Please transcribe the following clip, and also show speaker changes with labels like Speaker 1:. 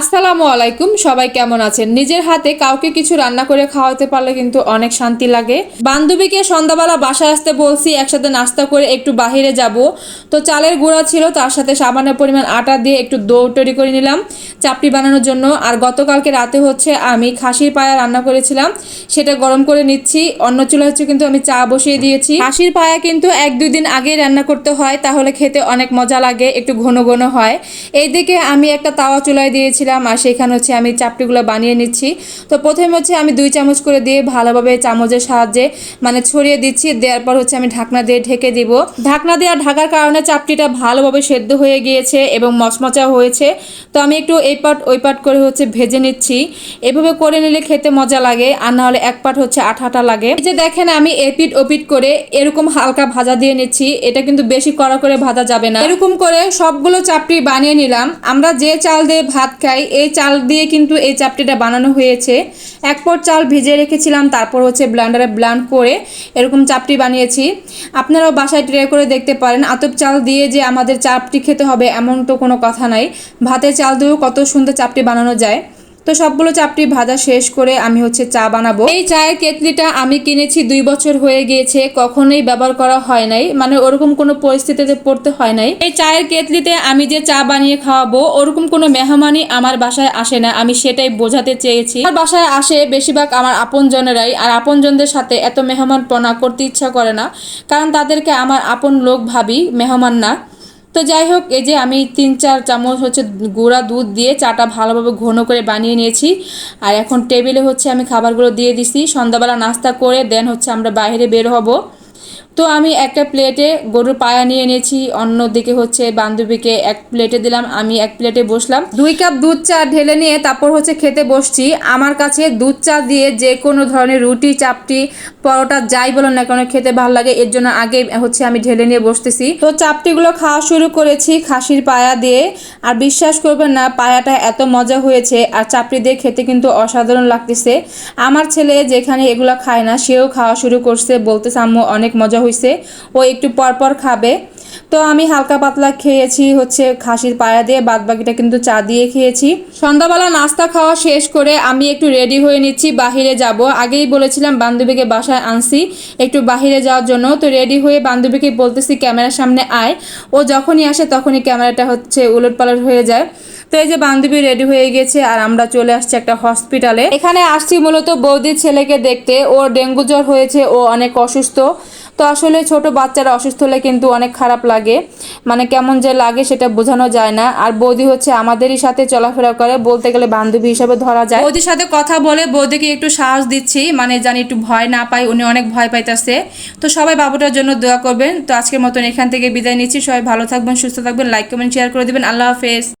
Speaker 1: আসসালামু আলাইকুম, সবাই কেমন আছেন? নিজের হাতে কাউকে কিছু রান্না করে খাওয়াতে পারলে কিন্তু অনেক শান্তি লাগে। বান্ধবীকে সন্ধ্যাবেলা বাসায় আসতে বলছি, একসাথে নাস্তা করে একটু বাহিরে যাব। তো চালের গুঁড়া ছিল, তার সাথে সামান্য পরিমাণ আটা দিয়ে একটু দৌড় তৈরি করে নিলাম। চাপড়ি বানানোর জন্য। আর গতকালকে রাতে হচ্ছে আমি খাসির পায়া রান্না করেছিলাম। সেটা গরম করে নিচ্ছি। অন্য চুলা হচ্ছে কিন্তু আমি চা বসিয়ে দিয়েছি। খাসির পায়া কিন্তু এক দুই দিন আগেই রান্না করতে হয়, তাহলে খেতে অনেক মজা লাগে, একটু ঘন ঘন হয়। এইদিকে আমি একটা তাওয়া চুলায় দিয়েছিলাম, আর সেখানে হচ্ছে আমি চাপটিগুলো বানিয়ে নিচ্ছি। তো প্রথমে হচ্ছে আমি দুই চামচ করে দিয়ে ভালোভাবে চামচের সাহায্যে মানে ছড়িয়ে দিচ্ছি। দেওয়ার পর হচ্ছে আমি ঢাকনা দিয়ে ঢেকে দিব। ঢাকনা দিয়ে ঢাকার কারণে চাপটিটা ভালোভাবে সেদ্ধ হয়ে গিয়েছে এবং মচমচা হয়েছে। তো আমি একটু এই পাট, ওই পাট করে হচ্ছে ভেজে নিচ্ছি। এভাবে করে নিলে খেতে মজা লাগে, আর না হলে এক পাট হচ্ছে আঠা আঠা লাগে। এই যে দেখেন আমি এপিট ওপিট করে এরকম হালকা ভাজা দিয়ে নিচ্ছি, এটা কিন্তু বেশি কড়া করে ভাজা যাবে না। এরকম করে সবগুলো চাপটি বানিয়ে নিলাম। আমরা যে চাল দিয়ে ভাত খাই, এই চাল দিয়ে কিন্তু এই চাপটিটা বানানো হয়েছে। এক পর চাল ভিজে রেখেছিলাম, তারপর হচ্ছে ব্লান্ডারে ব্লান্ড করে এরকম চাপটি বানিয়েছি। আপনারাও বাসায় ট্রাই করে দেখতে পারেন, আতপ চাল দিয়ে যে আমাদের চাপটি খেতে হবে, এমন তো কোনো কথা নাই। ভাতের চাল দিয়েও কত সুন্দর চাপটি বানানো যায়। তো সবগুলো চাপটি ভাজা শেষ করে আমি হচ্ছে চা বানাবো। এই চায়ের কেতলিটা আমি কিনেছি দুই বছর হয়ে গিয়েছে, কখনোই ব্যবহার করা হয় নাই। মানে ওরকম কোনো পরিস্থিতিতে পড়তে হয় নাই। এই চায়ের কেতলিতে আমি যে চা বানিয়ে খাওয়াবো, ওরকম কোনো মেহমানই আমার বাসায় আসে না, আমি সেটাই বোঝাতে চেয়েছি। আমার বাসায় আসে বেশিরভাগ আমার আপনজনেরাই, আর আপনজনদের সাথে এত মেহমানপনা করতে ইচ্ছা করে না, কারণ তাদেরকে আমার আপন লোক ভাবি, মেহমান না। তো যাই হোক, এই যে আমি তিন চার চামচ হচ্ছে গুঁড়া দুধ দিয়ে চাটা ভালোভাবে ঘন করে বানিয়ে নিয়েছি। আর এখন টেবিলে হচ্ছে আমি খাবারগুলো দিয়ে দিছি। সন্ধ্যাবেলা নাস্তা করে দেন হচ্ছে আমরা বাইরে বের হব। তো আমি একটা প্লেটে গরুর পায়া নিয়ে নিয়েছি অন্যদিকে হচ্ছে বান্ধবীকে এক প্লেটে দিলাম, আমি এক প্লেটে বসলাম। দুই কাপ দুধ চা ঢেলে নিয়ে তারপর হচ্ছে খেতে বসছি। আমার কাছে দুধ চা দিয়ে যে কোনো ধরনের রুটি, চাপটি, পরোটা যাই বলো না কেন খেতে ভালো লাগে, এর জন্য আগে হচ্ছে আমি ঢেলে নিয়ে বসতেছি। তো চাপটিগুলো খাওয়া শুরু করেছি খাসির পায়া দিয়ে। আর বিশ্বাস করবেন না, পায়াটা এত মজা হয়েছে, আর চাপড়ি দিয়ে খেতে কিন্তু অসাধারণ লাগতেছে। আমার ছেলে যেখানে এগুলো খায় না, সেও খাওয়া শুরু করছে, বলতেছে, আম্মু অনেক মজা হয়েছে ও একটু পরপর খাবে। তো আমি হালকা পাতলা খেয়েছি, হচ্ছে খাসির পায়া দিয়ে বাদ বাকিটা কিন্তু চা দিয়ে খেয়েছি। সন্ধ্যাবেলা নাস্তা খাওয়া শেষ করে আমি একটু রেডি হয়ে নিচ্ছি, বাহিরে যাব। আগেই বলেছিলাম বান্ধবীকে বাসায় আনছি, একটু বাহিরে যাওয়ার জন্য। তো রেডি হয়ে বান্ধবীকে বলতেছি, ক্যামেরার সামনে আয়। ও যখনই আসে তখনই ক্যামেরাটা হচ্ছে উলট পালট হয়ে যায়। তো এই যে বান্ধবী রেডি হয়ে গেছে আর আমরা চলে আসছি একটা হসপিটালে। এখানে আসছি মূলত বৌদির ছেলেকে দেখতে। ওর ডেঙ্গু জ্বর হয়েছে, ও অনেক অসুস্থ। তো আসলে ছোট বাচ্চারা অসুস্থ হলে কিন্তু অনেক খারাপ লাগে। মানে কেমন যে লাগে সেটা বোঝানো যায় না। আর বৌদি হচ্ছে আমাদেরই সাথে চলাফেরা করে। বলতে গেলে বান্ধবী হিসাবে ধরা যায়। বৌদির সাথে কথা বলে বৌদিকে একটু সাহস দিচ্ছি। মানে জানি একটু ভয় না পাই উনি অনেক ভয় পাইতেছে। তো সবাই বাবুটার জন্য দোয়া করবেন। তো আজকের মতন এখান থেকে বিদায় নিচ্ছি। সবাই ভালো থাকবেন, সুস্থ থাকবেন লাইক কমেন্ট শেয়ার করে দিবেন। আল্লাহ হাফেজ।